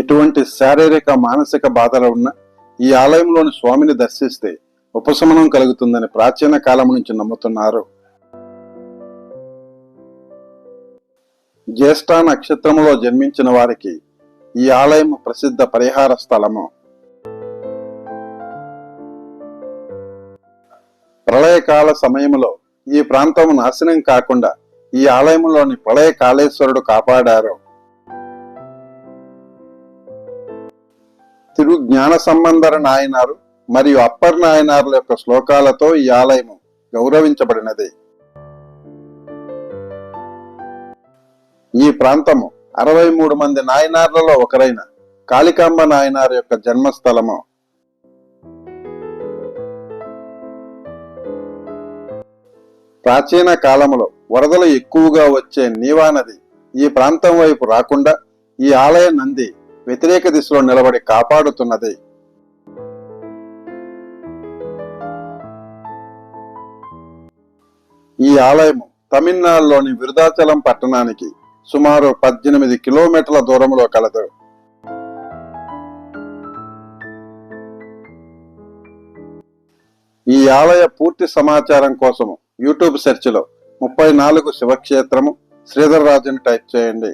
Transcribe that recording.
ఎటువంటి శారీరక మానసిక బాధలు ఉన్న ఈ ఆలయంలోని స్వామిని దర్శిస్తే ఉపశమనం కలుగుతుందని ప్రాచీన కాలం నుంచి నమ్ముతున్నారు. జ్యేష్ఠ నక్షత్రములో జన్మించిన వారికి ఈ ఆలయం ప్రసిద్ధ పరిహార స్థలము. ప్రళయకాల సమయంలో ఈ ప్రాంతం నాశనం కాకుండా ఈ ఆలయంలోని ప్రళయ కాళేశ్వరుడు కాపాడారు. తిరు జ్ఞాన సంబంధర నాయనారు మరియు అప్పర్ నాయనారుల యొక్క శ్లోకాలతో ఈ ఆలయము గౌరవించబడినది. ఈ ప్రాంతము అరవై మూడు మంది నాయనార్లలో ఒకరైన కాళికాంబ నాయనారు యొక్క జన్మస్థలము. ప్రాచీన కాలములో వరదలు ఎక్కువగా వచ్చే నీవా నది ఈ ప్రాంతం వైపు రాకుండా ఈ ఆలయ నంది వ్యతిరేక దిశలో నిలబడి కాపాడుతున్నది. ఈ ఆలయము తమిళనాడులోని విరుదాచలం పట్టణానికి సుమారు పద్దెనిమిది కిలోమీటర్ల దూరంలో కలదు. ఈ ఆలయ పూర్తి సమాచారం కోసము యూట్యూబ్ సెర్చ్లో ముప్పై నాలుగు శివక్షేత్రము శ్రీధర్ రాజుని టైప్ చేయండి.